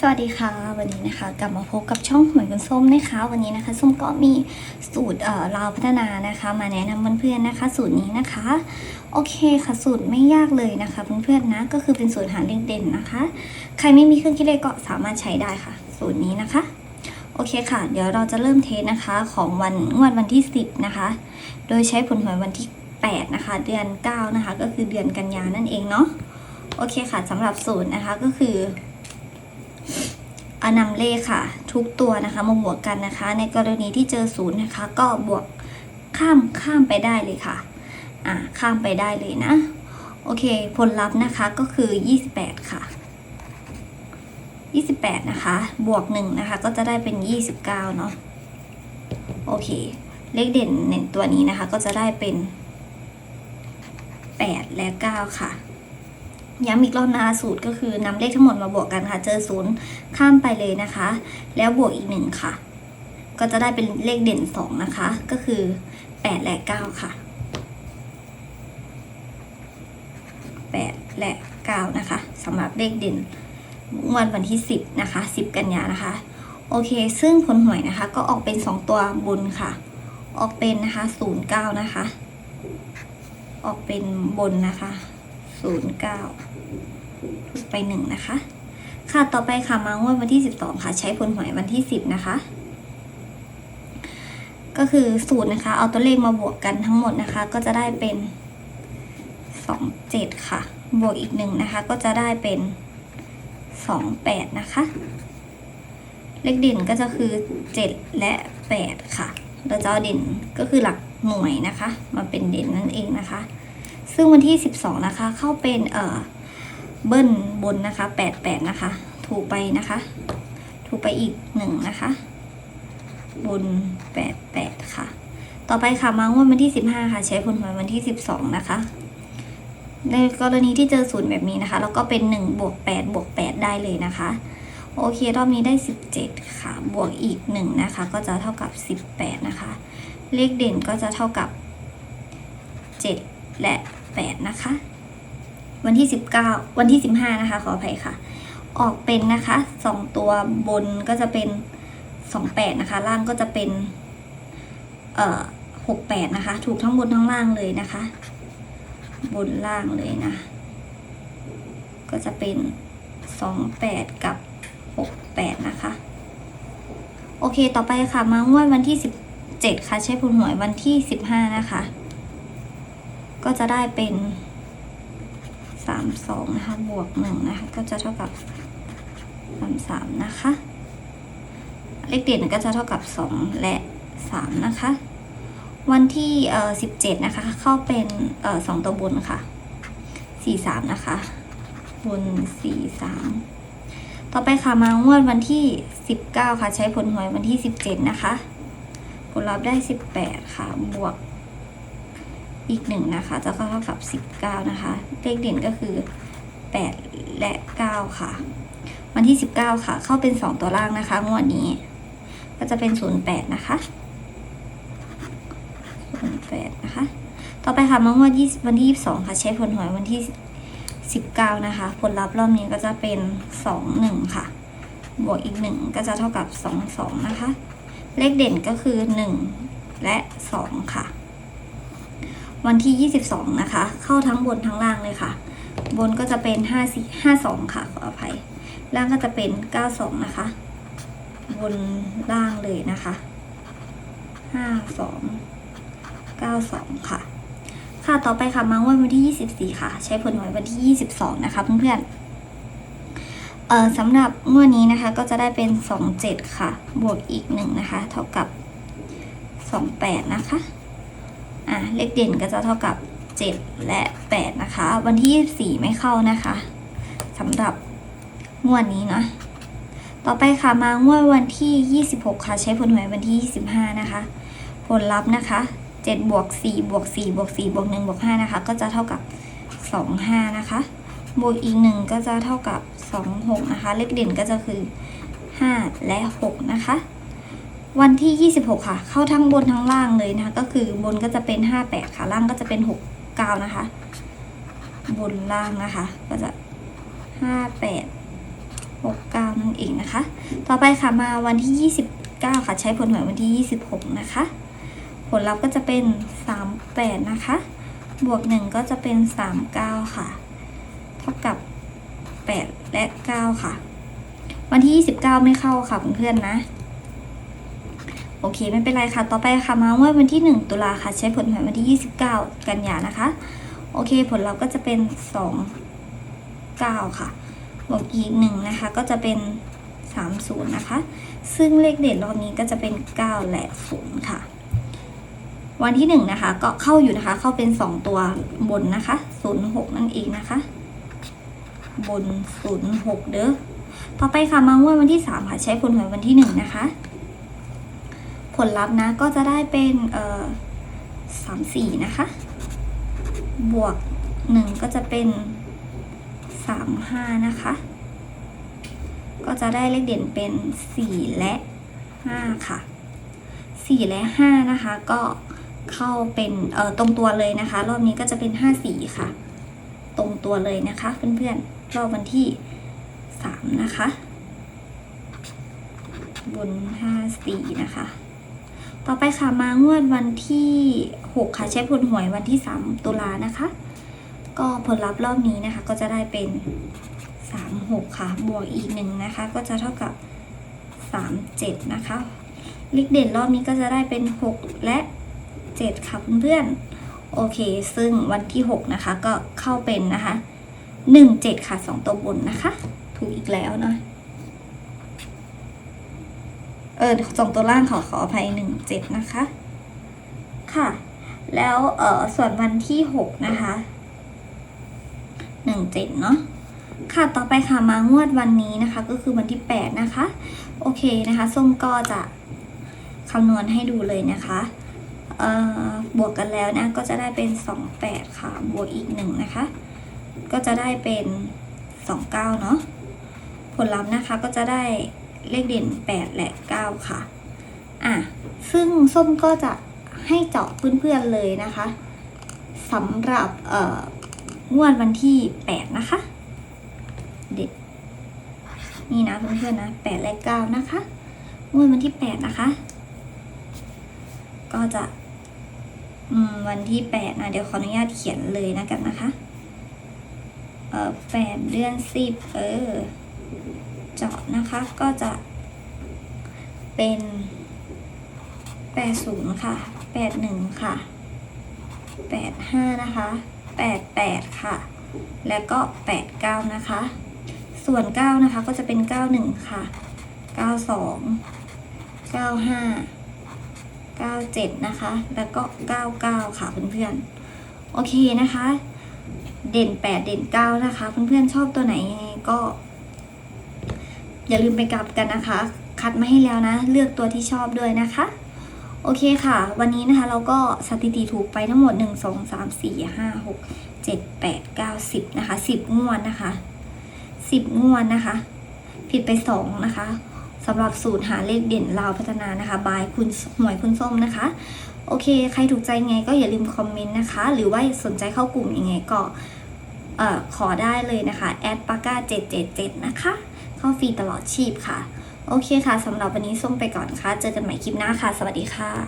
สวัสดีค่ะวันนี้นะคะกลับมาพบกับช่องหวยคุณส้มนะคะ วันนี้นะคะส้มก็มีสูตรเอ่อลาวพัฒนานะคะ มาแนะนำเพื่อนๆนะคะ สูตรนี้นะคะ โอเคค่ะสูตรไม่ยากเลยนะคะเพื่อนๆนะก็คือเป็นสูตรหาเลขเด่นนะคะ ใครไม่มีเครื่องคิดเลขก็สามารถใช้ได้ค่ะ สูตรนี้นะคะ โอเคค่ะ เดี๋ยวเราจะเริ่มเทสนะคะ ของวันงวดวันที่ 10 นะคะ โดยใช้ผลหวยวันที่ 8 นะคะ เดือน 9 นะคะ ก็คือเดือนกันยานั่นเองเนาะโอเคค่ะสำหรับสูตรนะคะก็คือ เอานำเลขค่ะ ทุกตัวนะคะมาบวกกันนะคะ ในกรณีที่เจอศูนย์นะคะ ก็บวกข้ามข้ามไปได้เลยค่ะอ่าข้ามไปได้เลยนะ โอเค ผลลัพธ์นะคะก็คือ 28 ค่ะ 28 นะคะ บวก1นะคะ ก็จะได้เป็น 29 เนาะโอเค เลขเด่นในตัวนี้นะคะ ก็จะได้เป็น 8 และ 9 ค่ะ ย้ำอีกรอบนะคะสูตรก็คือนำเลขทั้งหมดมาบวกกันค่ะ เจอศูนย์ข้ามไปเลยนะคะ แล้วบวกอีกหนึ่งค่ะ ก็จะได้เป็นเลขเด่นสองนะคะ ก็คือแปดและเก้าค่ะแปดและเก้านะคะสำหรับเลขเด่นงวดวันที่สิบนะคะสิบกันยานะคะ โอเค ซึ่งผลหวยนะคะ ก็ออกเป็นสองตัวบนค่ะ ออกเป็นนะคะศูนย์เก้านะคะ ออกเป็นบนนะคะ ศูนย์เก้าไปหนึ่งนะคะ ค่ะต่อไปค่ะมางวดวันที่12ค่ะ ใช้ผลหวยวันที่10นะคะ ก็คือสูตรนะคะ เอาตัวเลขมาบวกกันทั้งหมดนะคะ ก็จะได้เป็น2 7ค่ะ บวกอีกหนึ่งนะคะ ก็จะได้เป็น2 8นะคะ เลขเด่นก็จะคือ7และ8ค่ะเราจะเอาเด่นก็คือหลักหน่วยนะคะ มาเป็นเด่นนั่นเองนะคะ ซึ่งวันที่ 12 นะคะ เข้าเป็นเอ่อเบิ้ลบนนะคะแปดแปดนะคะ ถูกไปนะคะ ถูกไปอีกหนึ่งนะคะ บนแปดแปดค่ะ ต่อไปค่ะมางวดวันที่สิบห้าค่ะ ใช้ผลหวยวันที่สิบสองนะคะ ในกรณีที่เจอศูนย์แบบนี้นะคะ แล้วก็เป็นหนึ่งบวกแปดบวกแปดได้เลยนะคะ โอเค รอบนี้ได้สิบเจ็ดค่ะ บวกอีกหนึ่งนะคะ ก็จะเท่ากับสิบแปดนะคะ เลขเด่นก็จะเท่ากับเจ็ดและ แปดนะคะ วันที่ 19 วันที่ 15 นะคะ ขออภัยค่ะ ออกเป็นนะคะ 2 ตัวบนก็จะเป็น 28 นะคะ ล่างก็จะเป็นเอ่อ68 นะคะ ถูกทั้งบนทั้งล่างเลยนะคะ บนล่างเลยนะ ก็จะเป็น 28 กับ 68 นะคะ โอเคต่อไปค่ะมางวดวันที่ 17 ค่ะ ใช้ผลหวยวันที่ 15 นะคะ ก็จะได้เป็นสามสองนะคะบวกหนึ่งนะคะก็จะเท่ากับสามสามนะคะ เลขเด่นก็จะเท่ากับสองและสามนะคะ วันที่เอ่อสิบเจ็ดนะคะ เข้าเป็นเอ่อสองตัวบนค่ะสี่สามนะคะ บนสี่สามต่อไปค่ะมางวดวันที่สิบเก้าค่ะ ใช้ผลหวยวันที่สิบเจ็ดนะคะ ผลลัพธ์ได้สิบแปดค่ะ บวก อีกหนึ่งนะคะ จะเท่ากับ 19 นะคะ เลขเด่นก็คือ 8 และ 9 ค่ะ วันที่ 19 ค่ะ เข้าเป็น 2 ตัวล่างนะคะ งวดนี้ ก็จะเป็น 08 นะคะ 08 นะคะ ต่อไปค่ะมางวด20วันที่ 22 ค่ะ ใช้ผลหวยวันที่ 19 นะคะ ผลลัพธ์รอบนี้ก็จะเป็น 21 ค่ะ บวกอีก 1 ก็จะเท่ากับ 22 นะคะ เลขเด่นก็คือ 1 และ 2 ค่ะ วันที่ 22 นะคะ เข้าทั้งบนทั้งล่างเลยค่ะ บนก็จะเป็น 5 4 5 2 ค่ะขออภัย ล่างก็จะเป็น 92 นะคะ บนล่างเลยนะคะ 52 92 ค่ะ ค่ะต่อไปค่ะมางวดวันที่ 24 ค่ะ ใช้ผลหวยวันที่ 22 นะคะเพื่อนๆเอ่อสำหรับงวดนี้นะคะก็จะได้เป็น 27 ค่ะ บวกอีก 1 นะคะ เท่ากับ 28 นะคะ อะเลขเด่นก็จะเท่ากับ 7 และ 8 นะคะ วันที่ 24 ไม่เข้านะคะสำหรับงวดนี้นะ ต่อไปค่ะมางวดวันที่ 26 ค่ะ ใช้ผลหวยวันที่ 25 นะคะ ผลลัพธ์นะคะ7บวก4บวก4บวก4บวก1บวก5นะคะ ก็จะเท่ากับ 25 นะคะ บวกอีก 1 ก็จะเท่ากับ 26 นะคะ เลขเด่นก็จะคือ 5 และ 6 นะคะ วันที่ 26 ค่ะ เข้าทั้งบนทั้งล่างเลยนะคะ ก็คือบนก็จะเป็น 58 ค่ะ ล่างก็จะเป็น 69 นะคะ บนล่างนะคะ ก็จะ 58 69 นั่นเองเองนะคะ ต่อไปค่ะมาวันที่ 29 ค่ะ ใช้ผลหวยวันที่ 26 นะคะ ผลลัพธ์ก็จะเป็น 38 นะคะ บวก 1 ก็จะเป็น 39 ค่ะ เท่ากับ 8 และ 9 ค่ะ วันที่ 29 ไม่เข้าค่ะเพื่อนๆนะ โอเคไม่เป็นไรค่ะ ต่อไปค่ะมาเมื่อวันที่ 1 ตุลาค่ะ ใช้ผลหวยวันที่ 29 กันยานะคะ โอเคผลลัพธ์ก็จะเป็น 2 9 ค่ะบวกอีกหนึ่งนะคะ ก็จะเป็น 30 นะคะ ซึ่งเลขเด่นรอบนี้ก็จะเป็น 9 และ 0 ค่ะ วันที่ 1 นะคะ ก็เข้าอยู่นะคะ เข้าเป็น 2 ตัวบนนะคะ 06 นั่นเองนะคะ บน 06 เด้อต่อไปค่ะมางวดวันที่ 3 ค่ะ ใช้ผลหวยวันที่ 1 นะคะ ผลลัพธ์นะก็จะได้เป็นเอ่อ34นะคะ บวก1ก็จะเป็น35นะคะ ก็จะได้เลขเด่นเป็น4และ5ค่ะ4และ5นะคะก็เข้าเป็นเอ่อตรงตัวเลยนะคะ รอบนี้ก็จะเป็น5 4ค่ะ ตรงตัวเลยนะคะเพื่อนๆรอบวันที่3นะคะบน5 4นะคะ ต่อไปค่ะมางวดวันที่ 6 ค่ะ ใช้ผลหวยวันที่ 3 ตุลานะคะ ก็ผลลัพธ์รอบนี้นะคะ ก็จะได้เป็น 3 6 ค่ะ บวกอีกหนึ่งนะคะ ก็จะเท่ากับ 3 7 นะคะเลขเด่นรอบนี้ก็จะได้เป็น 6 และ 7 ค่ะเพื่อนๆโอเค ซึ่งวันที่ 6 นะคะ ก็เข้าเป็นนะคะ 1 7 ค่ะ 2 ตัวบนนะคะ ถูกอีกแล้วเนาะ เออสองตัวล่างขอขออภัยหนึ่งเจ็ดนะคะ ค่ะ แล้วเออส่วนวันที่หกนะคะหนึ่งเจ็ดเนาะค่ะต่อไปค่ะมางวดวันนี้นะคะ ก็คือวันที่แปดนะคะ โอเคนะคะส้มก็จะคำนวณให้ดูเลยนะคะเอ่อบวกกันแล้วนะก็จะได้เป็นสองแปดค่ะ บวกอีกหนึ่งนะคะ ก็จะได้เป็นสองเก้าเนาะผลลัพธ์นะคะก็จะได้ เลขเด่น 8 และ 9 ค่ะ อะ ซึ่งส้มก็จะให้เจาะเพื่อนๆเลยนะคะสำหรับเอ่องวดวันที่ 8 นะคะ เด็กนี่นะเพื่อนๆนะ 8 และ 9 นะคะงวดวันที่ 8 นะคะ ก็จะอืมวันที่ 8 นะ เดี๋ยวขออนุญาตเขียนเลยนะกันนะคะ เอ่อ8เดือน10 เออ เจาะนะคะก็จะเป็น 80 ค่ะ 81 ค่ะ 85 นะคะ 88 ค่ะ แล้วก็ 89 นะคะ ส่วน 9 นะคะก็จะเป็น 91 ค่ะ 92 95 97 นะคะ แล้วก็ 99 ค่ะเพื่อนๆ โอเคนะคะ เด่น 8 เด่น 9 นะคะ เพื่อนๆ ชอบตัวไหนยังไงก็ อย่าลืมไปกลับกันนะคะ คัดมาให้แล้วนะ เลือกตัวที่ชอบด้วยนะคะ โอเคค่ะ วันนี้นะคะเราก็สถิติถูกไปทั้งหมด 1 2 3 4 5 6 7 8 9 10นะคะ10 งวดนะคะ 10 งวดนะคะ ผิดไป 2 นะคะสำหรับสูตรหาเลขเด่นลาวพัฒนานะคะ บายคุณหมวยคุณส้มนะคะ โอเค ใครถูกใจไงก็อย่าลืมคอมเมนต์นะคะ หรือว่าสนใจเข้ากลุ่มยังไงก็ขอได้เลยนะคะ แอดปาก้า777 นะคะ เข้าฟรีตลอดชีพค่ะ โอเคค่ะสำหรับวันนี้ส้มไปก่อนค่ะ เจอกันใหม่คลิปหน้าค่ะ สวัสดีค่ะ